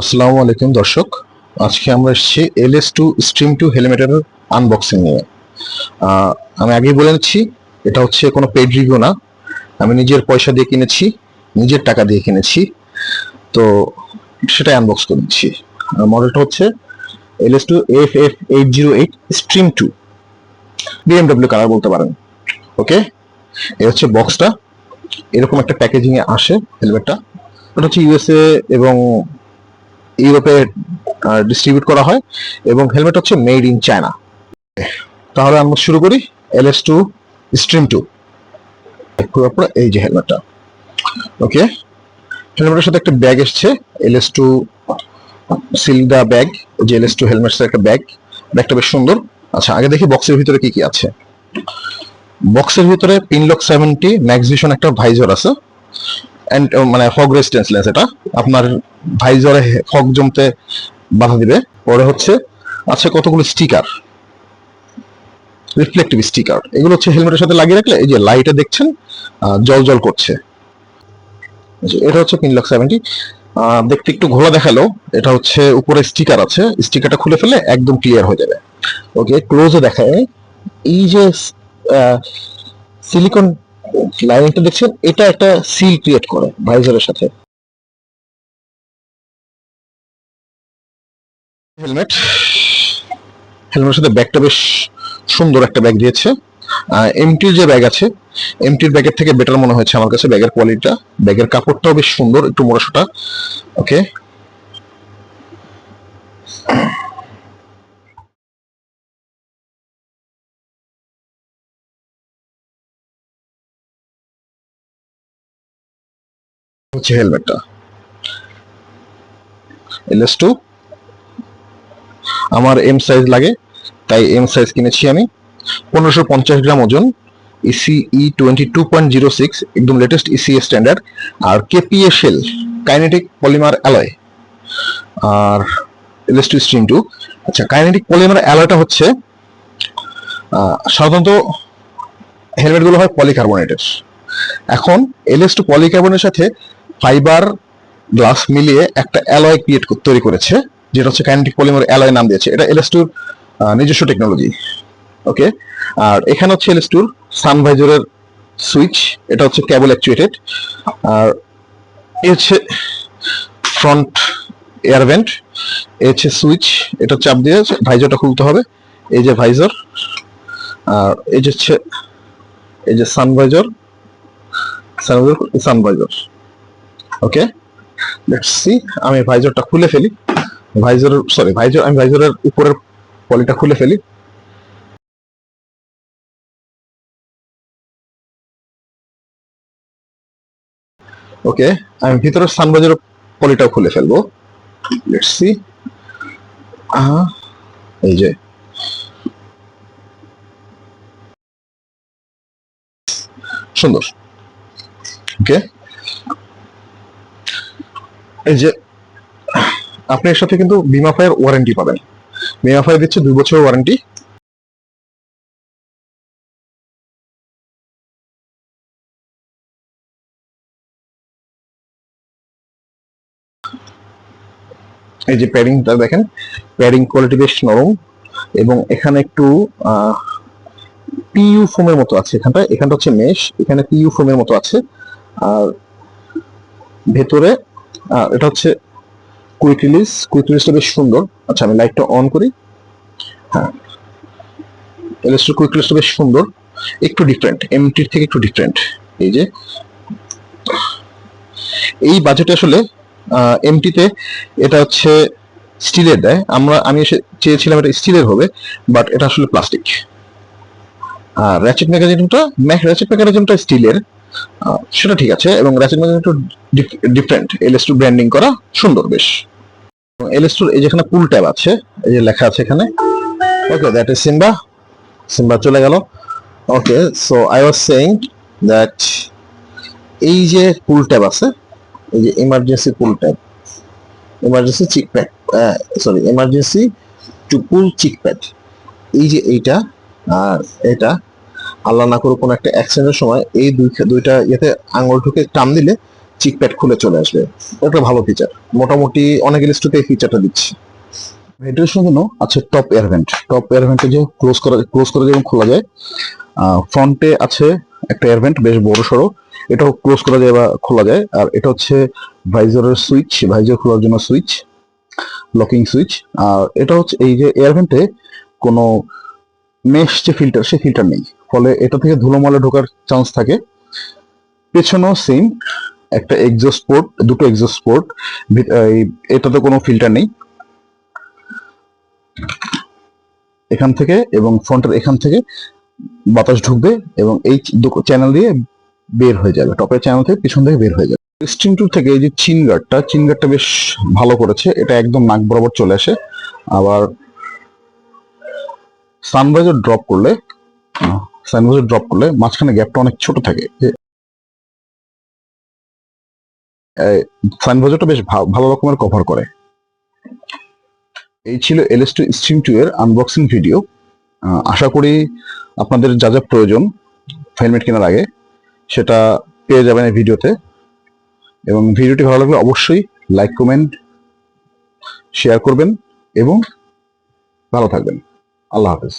আসসালামু আলাইকুম দর্শক। আজকে আমরা এসেছি এলএস টু স্ট্রিম টু হেলমেটের আনবক্সিং নিয়ে। আমি আগেই বলে নিচ্ছি, এটা হচ্ছে কোনো পেড রিভিউ না। আমি নিজের পয়সা দিয়ে কিনেছি, নিজের টাকা দিয়ে কিনেছি। তো সেটাই আনবক্স করে দিচ্ছি মডেলটা হচ্ছে LS two F F eight zero eight stream two BMW colour বলতে পারেন। ওকে এই হচ্ছে বক্সটা এরকম একটা প্যাকেজিংয়ে আসে হেলমেটটা এটা হচ্ছে ইউএসএ এবং ইউরোপে ডিস্ট্রিবিউট করা হয় এবং হেলমেট হচ্ছে মেড ইন চায়না তাহলে আমরা শুরু করি এলএস টু স্ট্রিম টু এই যে হেলমেটটা ওকে হেলমেটের সাথে একটা ব্যাগ এসছে এল এস টু সিলদা ব্যাগ যে এল এস টু হেলমেটস একটা ব্যাগ ব্যাগটা বেশ সুন্দর। আচ্ছা আগে দেখি বক্সের ভিতরে কি কি আছে। বক্সের ভিতরে পিনলক সেভেন্টি ম্যাক্স ভিশন একটা ভাইজর আছে। মানে ফগ রেজিস্ট্যান্স লেন্স এটা। আপনার ভাইজরে ফগ জমতে বাধা দিবে। পরে হচ্ছে আছে কতগুলো স্টিকার রিফ্লেক্টিভ স্টিকার এগুলো হচ্ছে হেলমেটের সাথে লাগিয়ে রাখলে এই যে লাইটে দেখছেন জল জল করছে। এটা হচ্ছে পিনলক সেভেন্টি দেখতে একটু ঘোলা দেখাল। এটা হচ্ছে উপরে স্টিকার আছে। স্টিকারটা খুলে ফেলে একদম ক্লিয়ার হয়ে যাবে। ওকে ক্লোজে দেখায়। এই যে সিলিকন লাইনটা দেখছেন, এটা একটা সিল ক্রিয়েট করে ভাইজারের সাথে। হেলমেট হেলমেটের সাথে ব্যাগটা বেশ সুন্দর একটা ব্যাগ দিয়েছে। এমটির যে ব্যাগ আছে এমটির ব্যাগের থেকে বেটার মনে হয়েছে আমার কাছে ব্যাগের কোয়ালিটিটা ব্যাগের কাপড়টাও বেশ সুন্দর, একটু মোটাসোটা ওকে হচ্ছে হেলমেটটা। এলএস টু আমার এম সাইজ লাগে, তাই এম সাইজ কিনেছি আমি। পনেরোশো পঞ্চাশ গ্রাম ওজন E EC twenty two point zero six একদম লেটেস্ট ইসি স্ট্যান্ডার্ড আর KPA shell kinetic polymer alloy আর এলএস টু স্ট্রিম টু আচ্ছা কাইনেটিক পলিমার অ্যালয়টা হচ্ছে সাধারণত হেলমেটগুলো হয় পলিকার্বনেটের এখন এলএস টু পলিকার্বনের সাথে ফাইবার গ্লাস মিলিয়ে একটা অ্যালয় ক্রিয়েট তৈরি করেছে, যেটা হচ্ছে কাইনেটিক পলিমার অ্যালয় নাম দিয়েছে। এটা এলএস নিজস্ব টেকনোলজি। ওকে? আর এখানে হচ্ছে এলএস সানভাইজারের সুইচ, এটা হচ্ছে কেবল অ্যাকচুয়েটেড। আর এ হচ্ছে ফ্রন্ট এয়ার ভেন্ট, এ হচ্ছে সুইচ, এটা চাপ দিয়ে ভাইজারটা খুলতে হবে, এই যে ভাইজার। আর এই যে হচ্ছে, এই যে sun visor sun visor sun visor. Okay see আমি ভাইজারটা খুলে ফেলি। ভাইজার সরি ভাইজার আমি ভাইজারের উপরের পলিটা খুলে ফেলি। ওকে আমি ভিতরের সানভাইজারের পলিটাও খুলে ফেলব। লেটস সি এই যে। সুন্দর। ওকে এই যে, আপনি এর সাথে কিন্তু বিমা ফায়ার ওয়ারেন্টি পাবেন। বিমা ফায়ার দিচ্ছে দুই বছর ওয়ারেন্টি এই যে প্যাডিংটা দেখেন প্যাডিং কোয়ালিটি বেশ নরম এবং এখানে একটু পিইউ ফোমের মতো আছে এখানটা এখানটা হচ্ছে মেশ এখানে পিইউ ফোমের মতো আছে। আর ভেতরে এটা হচ্ছে কুইক রিলিজ। কুইক রিলিজটা বেশ সুন্দর। আচ্ছা আমি লাইটটা অন করি। হ্যাঁ। এলএসটি কুইক রিলিজটা বেশ সুন্দর। একটু ডিফারেন্ট এমটির থেকে একটু ডিফারেন্ট এই যে, এই বাজেটে আসলে এমটিতে এটা হচ্ছে স্টিলের দেয়। আমরা, আমি এসে চেয়েছিলাম এটা স্টিলের হবে বাট এটা আসলে প্লাস্টিক আর র্যাচেট মেকানিজমটা র্যাচেট মেকানিজমটা স্টিলের। সেটা ঠিক আছে, এবং র্যাচেট মেকানিজম একটু ডিফারেন্ট এলএস টু ব্র্যান্ডিং করা সুন্দর বেশ। এলএস টুর এই যেখানে পুল ট্যাব আছে, এই যে লেখা আছে এখানে। Okay that is Simba Simba চলে গেল। Okay so I was saying that এই যে পুল ট্যাব আছে, এই যে emergency pull tab emergency cheek pad sorry emergency to pull cheek pad এই যে এইটা, আর এটা আল্লাহ না করুক কোনো একটা অ্যাক্সিডেন্টের সময় এই দুই দুইটা ইয়েতে আঙুল ঢুকে টান দিলে চিক প্যাড খুলে চলে আসবে। একটা ভালো ফিচার মোটামুটি অনেক ইলেস্টুতে এই ফিচারটা দিচ্ছে। ভেন্টিলেশনের জন্য আছে top air vent top air ভেন্টে যে ক্লোজ করা ক্লোজ করা এবং খোলা যায় ফ্রন্টে আছে একটা এয়ার ভেন্ট বেশ বড় সড়ো। এটাও ক্লোজ করা যায় বা খোলা যায়। আর এটা হচ্ছে ভাইজারের সুইচ ভাইজার খোলার জন্য সুইচ লকিং সুইচ আর এটা হচ্ছে এই যে এয়ার ভেন্টে কোনো মেশ যে ফিল্টার সে ফিল্টার নেই। ফলে এটা থেকে ধুলোমলে ঢোকার চান্স থাকে। পেছনেও সেম একটা এক্সস্ট পোর্ট দুটো এক্সস্ট পোর্ট এটাতে কোনো ফিল্টার নেই। এখান থেকে এবং ফ্রন্টের এখান থেকে বাতাস ঢুকবে এবং এই চ্যানেল দিয়ে বের হয়ে যাবে টপের চ্যানেল থেকে পিছন থেকে বের হয়ে যাবে। থেকে এই যে চিন গার্ডটা চিন গার্ডটা বেশ ভালো করেছে, এটা একদম নাক বরাবর চলে আসে। আবার সানভাইজার ড্রপ করলে সানভাইজার ড্রপ করলে মাঝখানে গ্যাপটা অনেক ছোট থাকে। সানভাইজারটা বেশ ভালো রকমের কভার করে। এই ছিল এলএস টু স্ট্রিম টু এর আনবক্সিং ভিডিও আশা করি আপনাদের যা যা প্রয়োজন হেলমেট কেনার আগে, সেটা পেয়ে যাবেন এই ভিডিওতে এবং ভিডিওটি ভালো লাগলে অবশ্যই লাইক কমেন্ট শেয়ার করবেন এবং ভালো থাকবেন। আল্লাহ হাফেজ।